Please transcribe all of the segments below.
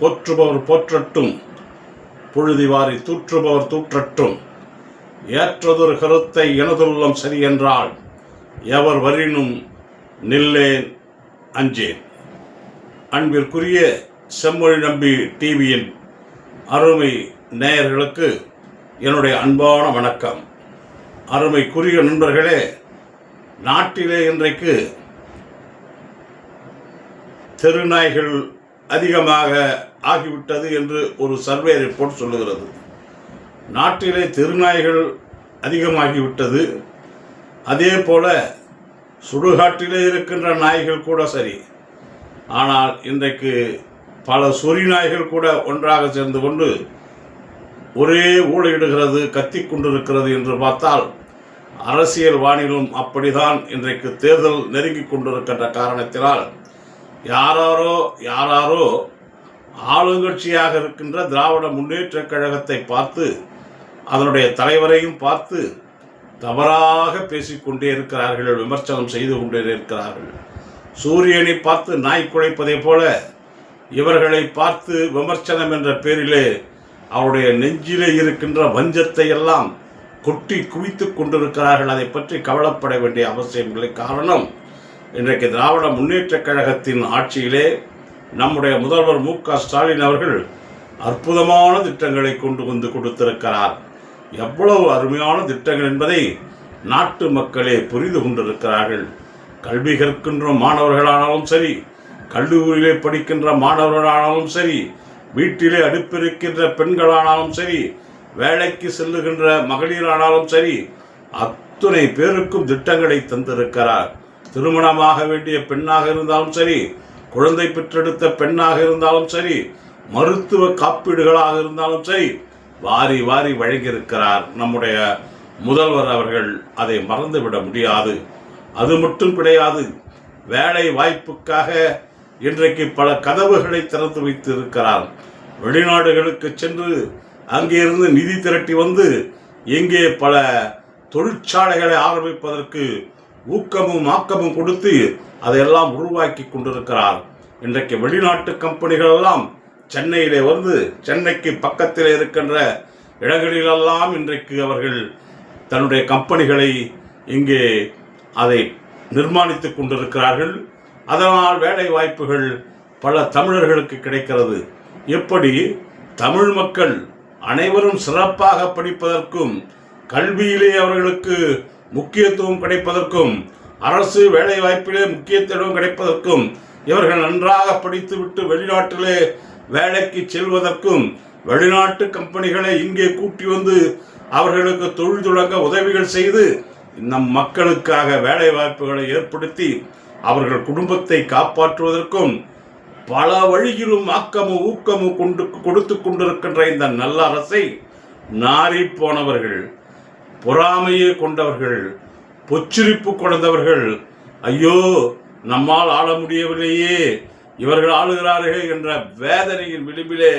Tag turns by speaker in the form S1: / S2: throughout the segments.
S1: போற்றுபவர் போற்றட்டும். புழுதிவாரி தூற்றுபவர் தூற்றட்டும். ஏற்றதொரு கருத்தை எனதுள்ளம் சரி என்றால் எவர் வரினும் நில்லேன் அஞ்சேன். அன்பிற்குரிய செம்மொழி நம்பி டிவியின் அருமை நேயர்களுக்கு என்னுடைய அன்பான வணக்கம். அருமைக்குரிய நண்பர்களே நாட்டிலே இன்றைக்கு தெருநாய்கள் அதிகமாக ஆகிவிட்டது என்று ஒரு சர்வே ரிப்போர்ட் சொல்லுகிறது. நாட்டிலே தெருநாய்கள் அதிகமாகிவிட்டது. அதே போல சுடுகாட்டிலே இருக்கின்ற நாய்கள் கூட சரி. ஆனால் இன்றைக்கு பல சொறி நாய்கள் கூட ஒன்றாக சேர்ந்து கொண்டு ஒரே ஊழையிடுகிறது கத்தி கொண்டிருக்கிறது என்று பார்த்தால் அரசியல் வானிலும் அப்படிதான் இன்றைக்கு தேர்தல் நெருங்கிக் கொண்டிருக்கின்ற காரணத்தினால் யாராரோ யாராரோ ஆளுங்கட்சியாக இருக்கின்ற திராவிட முன்னேற்றக் கழகத்தை பார்த்து அதனுடைய தலைவரையும் பார்த்து தவறாக பேசிக்கொண்டே இருக்கிறார்கள் விமர்சனம் செய்து கொண்டே இருக்கிறார்கள். சூரியனை பார்த்து நாய் குழைப்பதைப் போல இவர்களை பார்த்து விமர்சனம் என்ற பேரிலே அவருடைய நெஞ்சிலே இருக்கின்ற வஞ்சத்தை எல்லாம் கொட்டி குவித்து கொண்டிருக்கிறார்கள். அதை பற்றி கவலைப்பட வேண்டிய அவசியம் இல்லை. காரணம் இன்றைக்கு திராவிட முன்னேற்றக் கழகத்தின் ஆட்சியிலே நம்முடைய முதல்வர் மு க ஸ்டாலின் அவர்கள் அற்புதமான திட்டங்களை கொண்டு வந்து கொடுத்திருக்கிறார். எவ்வளவு அருமையான திட்டங்கள் என்பதை நாட்டு மக்களே புரிந்து கொண்டிருக்கிறார்கள். கல்வி கற்கின்ற மாணவர்களானாலும் சரி கல்லூரியிலே படிக்கின்ற மாணவர்களானாலும் சரி வீட்டிலே அடுப்பிருக்கின்ற பெண்களானாலும் சரி வேலைக்கு செல்லுகின்ற மகளிரானாலும் சரி அத்துணை பேருக்கும் திட்டங்களை தந்திருக்கிறார். திருமணமாக வேண்டிய பெண்ணாக இருந்தாலும் சரி குழந்தை பெற்றெடுத்த பெண்ணாக இருந்தாலும் சரி மருத்துவ காப்பீடுகளாக இருந்தாலும் சரி வாரி வாரி வழங்கியிருக்கிறார் நம்முடைய முதல்வர் அவர்கள். அதை மறந்துவிட முடியாது. அது மட்டும் கிடையாது வேலை வாய்ப்புக்காக இன்றைக்கு பல கதவுகளை திறந்து வைத்து இருக்கிறார் வெளிநாடுகளுக்கு சென்று அங்கிருந்து நிதி திரட்டி வந்து இங்கே பல தொழிற்சாலைகளை ஆரம்பிப்பதற்கு ஊக்கமும் ஆக்கமும் கொடுத்து அதையெல்லாம் உருவாக்கி கொண்டிருக்கிறார். இன்றைக்கு வெளிநாட்டு கம்பெனிகள் எல்லாம் சென்னையிலே வந்து சென்னைக்கு பக்கத்தில் இருக்கின்ற இடங்களிலெல்லாம் இன்றைக்கு அவர்கள் தன்னுடைய கம்பெனிகளை இங்கே அதை நிர்மாணித்துக் கொண்டிருக்கிறார்கள். அதனால் வேலை வாய்ப்புகள் பல தமிழர்களுக்கு கிடைக்கிறது. எப்படி? தமிழ் மக்கள் அனைவரும் சிறப்பாக படிப்பதற்கும் கல்வியிலே அவர்களுக்கு முக்கியத்துவம் கிடைப்பதற்கும் அரசு வேலை வாய்ப்பிலே முக்கியத்துவம் கிடைப்பதற்கும் இவர்கள் நன்றாக படித்துவிட்டு வெளிநாட்டிலே வேலைக்கு செல்வதற்கும் வெளிநாட்டு கம்பெனிகளை இங்கே கூட்டி வந்து அவர்களுக்கு தொழில் தொடங்க உதவிகள் செய்து நம் மக்களுக்காக வேலை வாய்ப்புகளை ஏற்படுத்தி அவர்கள் குடும்பத்தை காப்பாற்றுவதற்கும் பல வழியிலும் ஆக்கமும் ஊக்கமும் கொண்டு கொடுத்து கொண்டிருக்கின்ற இந்த நல்ல அரசை நாரி போனவர்கள் பொறாமையை கொண்டவர்கள் பொச்சிரிப்பு கொண்டவர்கள் ஐயோ நம்மால் ஆள முடியவில்லையே இவர்கள் ஆளுகிறார்கள் என்ற வேதனையின் விளிம்பிலே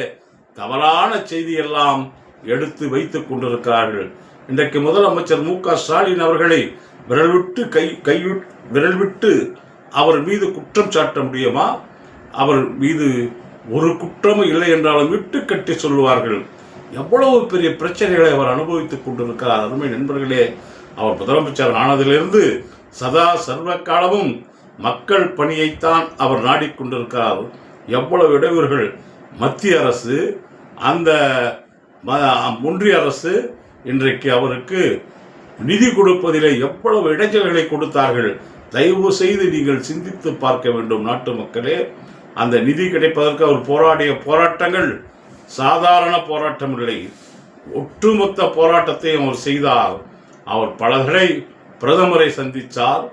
S1: தவறான செய்தியெல்லாம் எடுத்து வைத்துக் கொண்டிருக்கிறார்கள். இன்றைக்கு முதலமைச்சர் மு க ஸ்டாலின் அவர்களை விரல் விட்டு கை கையு விரல் விட்டு அவர் மீது குற்றம் சாட்ட முடியுமா? அவர் மீது ஒரு குற்றமும் இல்லை என்றாலும் விட்டு கட்டி சொல்லுவார்கள். எவ்வளவு பெரிய பிரச்சனைகளை அவர் அனுபவித்துக் கொண்டிருக்கிறார். அருமை நண்பர்களே அவர் முதலமைச்சர் ஆனதிலிருந்து சதா சர்வ காலமும் மக்கள் பணியைத்தான் அவர் நாடிக்கொண்டிருக்கிறார் எவ்வளவு இடையூறுகள் மத்திய அரசு அந்த ம- ஒன்றிய அரசு இன்றைக்கு அவருக்கு நிதி கொடுப்பதிலே எவ்வளவு இடைஞ்சல்களை கொடுத்தார்கள். தயவு செய்து நீங்கள் சிந்தித்து பார்க்க வேண்டும் நாட்டு மக்களே. அந்த நிதி கிடைப்பதற்கு அவர் போராடிய போராட்டங்கள் சாதாரண போராட்டம் இல்லை. ஒட்டுமொத்த போராட்டத்தையும் அவர் செய்தார். அவர் பலர்களை பிரதமரை சந்தித்தார்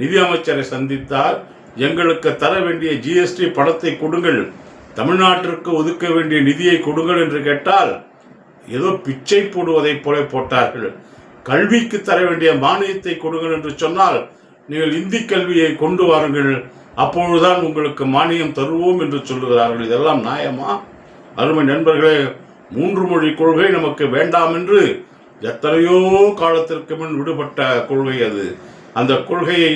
S1: நிதி அமைச்சரை சந்தித்தார். எங்களுக்கு தர வேண்டிய ஜிஎஸ்டி பணத்தை கொடுங்கள். தமிழ்நாட்டிற்கு ஒதுக்க வேண்டிய நிதியை கொடுங்கள் என்று கேட்டால் ஏதோ பிச்சை போடுவதைப் போல போட்டார்கள். கல்விக்கு தர வேண்டிய மானியத்தை கொடுங்கள் என்று சொன்னால் நீங்கள் இந்தி கல்வியை கொண்டு வாருங்கள். அப்பொழுதுதான் உங்களுக்கு மானியம் தருவோம் என்று சொல்லுகிறார்கள். இதெல்லாம் நியாயமா? அருமை நண்பர்களே மூன்று மொழி கொள்கை நமக்கு வேண்டாம் என்று எத்தனையோ காலத்திற்கு முன் விடுபட்ட கொள்கை அது. அந்த கொள்கையை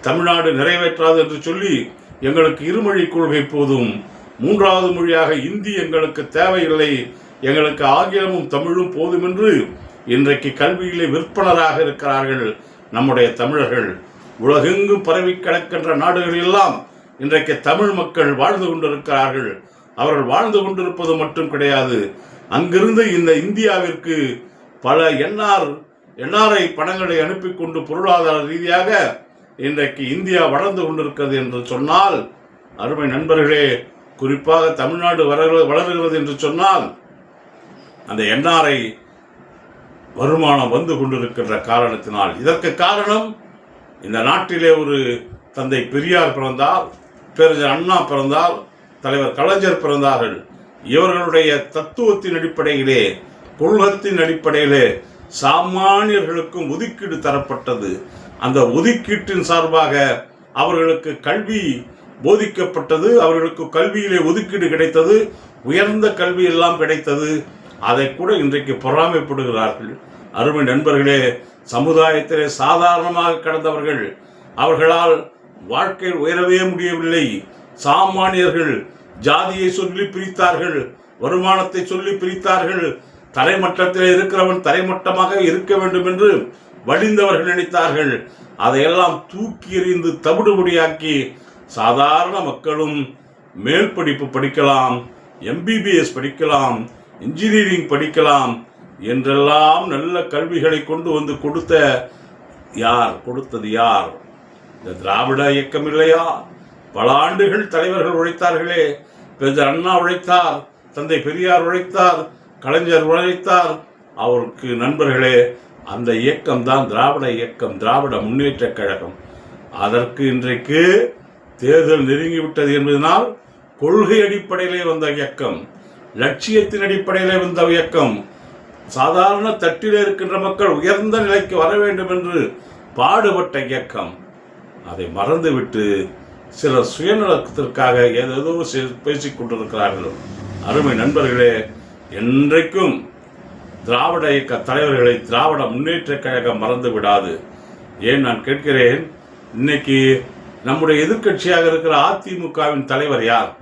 S1: தமிழ்நாடு நிறைவேற்றாது என்று சொல்லி எங்களுக்கு இருமொழி கொள்கை போதும். மூன்றாவது மொழியாக இந்தி எங்களுக்கு தேவையில்லை. எங்களுக்கு ஆங்கிலமும் தமிழும் போதும் என்று இன்றைக்கு கல்வியிலே விற்பனராக இருக்கிறார்கள் நம்முடைய தமிழர்கள். உலகெங்கும் பரவி கிடக்கின்ற நாடுகளெல்லாம் இன்றைக்கு தமிழ் மக்கள் வாழ்ந்து கொண்டிருக்கிறார்கள். அவர்கள் வாழ்ந்து கொண்டிருப்பது மட்டும் கிடையாது. அங்கிருந்து இந்த இந்தியாவிற்கு பல என்ஆர் என்ஆர்ஐ பணங்களை அனுப்பி கொண்டு பொருளாதார ரீதியாக இன்றைக்கு இந்தியா வளர்ந்து கொண்டிருக்கிறது என்று சொன்னால் அருமை நண்பர்களே குறிப்பாக தமிழ்நாடு வளர்கிறது என்று சொன்னால் அந்த என்ஆர்ஐ வருமானம் வந்து கொண்டிருக்கின்ற காரணத்தினால். இதற்கு காரணம் இந்த நாட்டிலே ஒரு தந்தை பெரியார் பிறந்தார் பேரறிஞர் அண்ணா பிறந்தார் தலைவர் கலைஞர் பிறந்தார்கள். இவர்களுடைய தத்துவத்தின் அடிப்படையிலே கொள்கத்தின் அடிப்படையிலே சாமானியர்களுக்கும் ஒதுக்கீடு தரப்பட்டது. அந்த ஒதுக்கீட்டின் சார்பாக அவர்களுக்கு கல்வி போதிக்கப்பட்டது. அவர்களுக்கு கல்வியிலே ஒதுக்கீடு கிடைத்தது. உயர்ந்த கல்வி எல்லாம் கிடைத்தது. அதை கூட இன்றைக்கு பொறாமைப்படுகிறார்கள். அருமை நண்பர்களே சமுதாயத்திலே சாதாரணமாக கடந்தவர்கள் அவர்களால் வாழ்க்கையில் உயரவே முடியவில்லை. சாமானியர்கள் ஜாதியை சொல்லி பிரித்தார்கள் வருமானத்தை சொல்லி பிரித்தார்கள். தரைமட்டத்தில் இருக்கிறவன் தரைமட்டமாக இருக்க வேண்டும் என்று வழிந்தவர்கள் நினைத்தார்கள். அதையெல்லாம் தூக்கி எறிந்து தவிடுபடியாக்கி சாதாரண மக்களும் மேல் படிப்பு படிக்கலாம் எம்பிபிஎஸ் படிக்கலாம் இன்ஜினியரிங் படிக்கலாம் என்றெல்லாம் நல்ல கல்விகளை கொண்டு வந்து கொடுத்த யார்? கொடுத்தது யார்? இந்த திராவிட இயக்கம் இல்லையா? பல ஆண்டுகள் தலைவர்கள் உழைத்தார்களே. பெரிய அண்ணா உழைத்தார் தந்தை பெரியார் உழைத்தார் கலைஞர் உழைத்தார். அவருக்கு நண்பர்களே அந்த இயக்கம் தான் திராவிட இயக்கம் திராவிட முன்னேற்றக் கழகம். அதற்கு இன்றைக்கு தேர்தல் நெருங்கிவிட்டது என்பதனால் கொள்கை அடிப்படையிலே வந்த இயக்கம் லட்சியத்தின் அடிப்படையிலே வந்த இயக்கம் சாதாரண தட்டிலே இருக்கின்ற மக்கள் உயர்ந்த நிலைக்கு வர வேண்டும் என்று பாடுபட்ட இயக்கம். அதை மறந்துவிட்டு சிலர் சுயநலத்திற்காக ஏதேதோ செ- பேசிக் கொண்டிருக்கிறார்கள். அருமை நண்பர்களே என்றைக்கும் திராவிட இயக்க தலைவர்களை திராவிட முன்னேற்றக் கழகம் மறந்து விடாது. ஏன் நான் கேட்கிறேன்? இன்னைக்கு நம்முடைய எதிர்க்கட்சியாக இருக்கிற அதிமுகவின் தலைவர் யார்?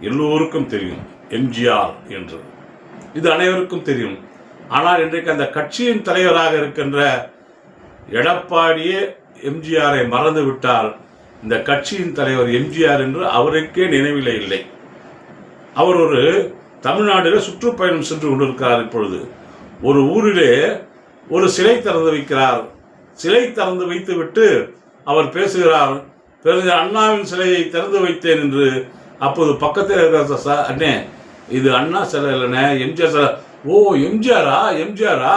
S1: எல்லோருக்கும் தெரியும் எம்ஜிஆர் என்று. இது அனைவருக்கும் தெரியும். ஆனால் இன்றைக்கு அந்த கட்சியின் தலைவராக இருக்கின்ற எடப்பாடியே எம்ஜிஆரை மறந்து விட்டால் இந்த கட்சியின் தலைவர் எம்ஜிஆர் என்று அவருக்கே நினைவிலே இல்லை. அவர் ஒரு தமிழ்நாட்டில் சுற்றுப்பயணம் சென்று கொண்டிருக்கிறார் இப்பொழுது. ஒரு ஊரிலே ஒரு சிலை திறந்து வைக்கிறார். சிலை திறந்து வைத்துவிட்டு அவர் பேசுகிறார் பிறகு அண்ணாவின் சிலையை திறந்து வைத்தேன் என்று. அப்போது பக்கத்தில் இருக்கிற சார் அண்ணே இது அண்ணா சிலை இல்லைண்ணே எம்ஜிஆர் சிலை. ஓ எம்ஜிஆரா எம்ஜிஆரா?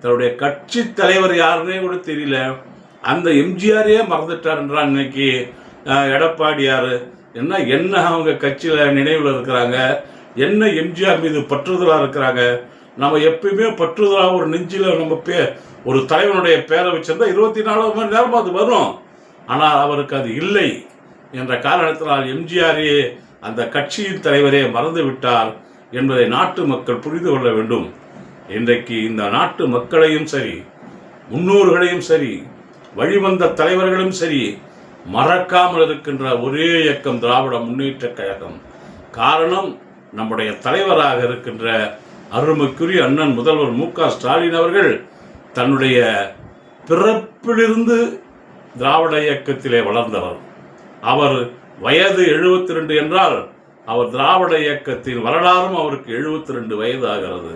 S1: தன்னுடைய கட்சி தலைவர் யாருன்னே கூட தெரியல. அந்த எம்ஜிஆரையே மறந்துட்டார் இன்னைக்கு எடப்பாடியார். என்ன என்ன அவங்க கட்சியில் நினைவில் இருக்கிறாங்க? என்ன எம்ஜிஆர் மீது பற்றுதலாக இருக்கிறாங்க? நம்ம எப்பயுமே பற்றுதலாக ஒரு நெஞ்சில் நம்ம பே ஒரு தலைவனுடைய பேரை வச்சிருந்தா இருபத்தி நாலு மணி நேரமாக அது வரும். ஆனால் அவருக்கு அது இல்லை என்ற காரணத்தினால் எம்ஜிஆரே அந்த கட்சியின் தலைவரே மறந்து விட்டார் என்பதை நாட்டு மக்கள் புரிந்து கொள்ள வேண்டும். இன்றைக்கு இந்த நாட்டு மக்களையும் சரி முன்னோர்களையும் சரி வழிவந்த தலைவர்களும் சரி மறக்காமல் இருக்கின்ற ஒரே இயக்கம் திராவிட முன்னேற்ற கழகம். காரணம் நம்முடைய தலைவராக இருக்கின்ற அருமைக்குரிய அண்ணன் முதல்வர் மு க ஸ்டாலின் அவர்கள் தன்னுடைய பிறப்பிலிருந்து திராவிட இயக்கத்திலே வளர்ந்தவர். அவர் வயது 72 ரெண்டு என்றால் அவர் திராவிட இயக்கத்தின் வரலாறும் அவருக்கு 72 ரெண்டு வயது ஆகிறது.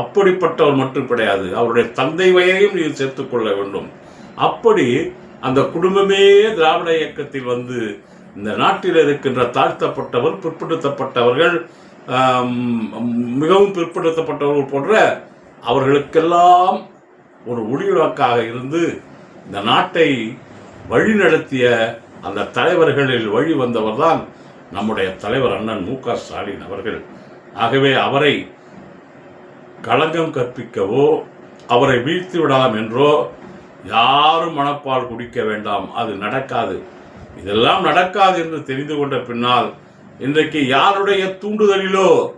S1: அப்படிப்பட்டவர் மட்டும் கிடையாது அவருடைய தந்தை வயதையும் நீங்கள் சேர்த்துக்கொள்ள வேண்டும். அப்படி அந்த குடும்பமே திராவிட இயக்கத்தில் வந்து இந்த நாட்டில் இருக்கின்ற தாழ்த்தப்பட்டவர் பிற்படுத்தப்பட்டவர்கள் மிகவும் பிற்படுத்தப்பட்டவர்கள் போன்ற அவர்களுக்கெல்லாம் ஒரு ஒளிவிளக்காக இருந்து இந்த நாட்டை வழிநடத்திய அந்த தலைவர்களில் வழி வந்தவர்தான் நம்முடைய தலைவர் அண்ணன் மு க ஸ்டாலின் அவர்கள். ஆகவே அவரை களங்கம் கற்பிக்கவோ அவரை வீழ்த்தி விடலாம் என்றோ யாரும் மனப்பால் குடிக்க வேண்டாம். அது நடக்காது. இதெல்லாம் நடக்காது என்று தெரிந்து கொண்ட பின்னால் இன்றைக்கு யாருடைய தூண்டுதலிலோ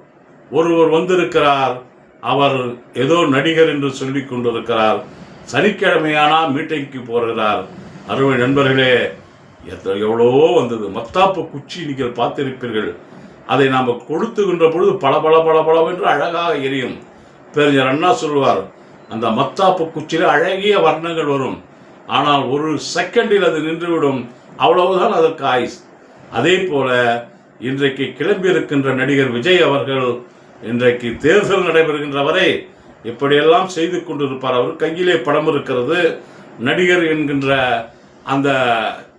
S1: ஒருவர் வந்திருக்கிறார். அவர் ஏதோ நடிகர் என்று சொல்லி கொண்டிருக்கிறார். சனிக்கிழமையானா மீட்டிங்க்கு போகிறார். அருமை நண்பர்களே எத்த- எவ்வளவோ வந்தது. மத்தாப்பு குச்சி நீங்கள் பார்த்திருப்பீர்கள். அதை நாம் கொளுத்துகின்ற பொழுது பல பல பல பலவென்று அழகாக எரியும். பேரறிஞர் அண்ணா சொல்வார் அந்த மத்தாப்பு குச்சியில் அழகிய வர்ணங்கள் வரும். ஆனால் ஒரு செகண்டில் அது நின்றுவிடும். அவ்வளவுதான் அதற்கு ஆயுஸ். அதே போல இன்றைக்கு கிளம்பியிருக்கின்ற நடிகர் விஜய் அவர்கள் இன்றைக்கு தேர்தல் நடைபெறுகின்ற வரை இப்படியெல்லாம் செய்து கொண்டிருப்பார். அவர் கையிலே படம் இருக்கிறது. நடிகர் என்கின்ற அந்த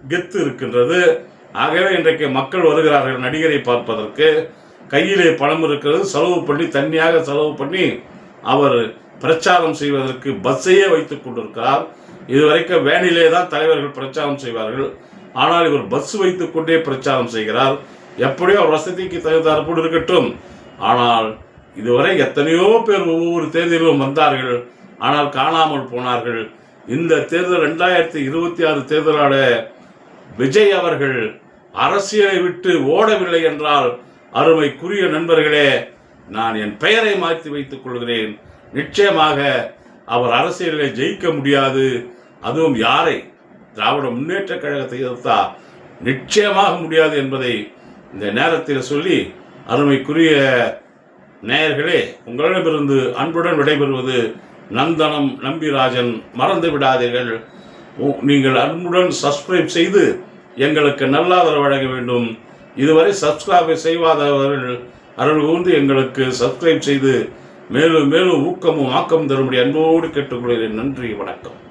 S1: கெத்து இருக்கின்றது. ஆகவே இன்றைக்கு மக்கள் வருகிறார்கள் நடிகரை பார்ப்பதற்கு. கையிலே பணம் இருக்கிறது. செலவு பண்ணி தனியாக செலவு பண்ணி அவர் பிரச்சாரம் செய்வதற்கு பஸ்ஸையே வைத்துக் கொண்டிருக்கிறார். இதுவரைக்கும் வேனிலே தான் தலைவர்கள் பிரச்சாரம் செய்வார்கள். ஆனால் இவர் பஸ் வைத்துக் கொண்டே பிரச்சாரம் செய்கிறார். எப்படியோ அவர் வசதிக்கு தகுந்தாற்போடு இருக்கட்டும். ஆனால் இதுவரை எத்தனையோ பேர் ஒவ்வொரு தேர்தலிலும் வந்தார்கள். ஆனால் காணாமல் போனார்கள். இந்த தேர்தல் ரெண்டாயிரத்தி இருபத்தி ஆறு தேர்தலான விஜய் அவர்கள் அரசியலை விட்டு ஓடவில்லை என்றால் அருமைக்குரிய நண்பர்களே நான் என் பெயரை மாற்றி வைத்துக் கொள்கிறேன். நிச்சயமாக அவர் அரசியலில் ஜெயிக்க முடியாது. அதுவும் யாரை? திராவிட முன்னேற்ற கழகத்தை எதிர்த்தா நிச்சயமாக முடியாது என்பதை இந்த நேரத்தில் சொல்லி அருமைக்குரிய நேயர்களே உங்களிடமிருந்து அன்புடன் விடைபெறுவது நந்தனம் நம்பிராஜன். மறந்து விடாதீர்கள். உ- நீங்கள் அன்புடன் சப்ஸ்கிரைப் செய்து எங்களுக்கு நல்லாதரவு வழங்க வேண்டும். இதுவரை சப்ஸ்கிரைப் செய்வாதவர்கள் அருள் கூர்ந்து எங்களுக்கு சப்ஸ்கிரைப் செய்து மேலும் மேலும் ஊக்கமும் ஆக்கமும் தரும்படி அன்போடு கேட்டுக்கொள்கிறேன். நன்றி வணக்கம்.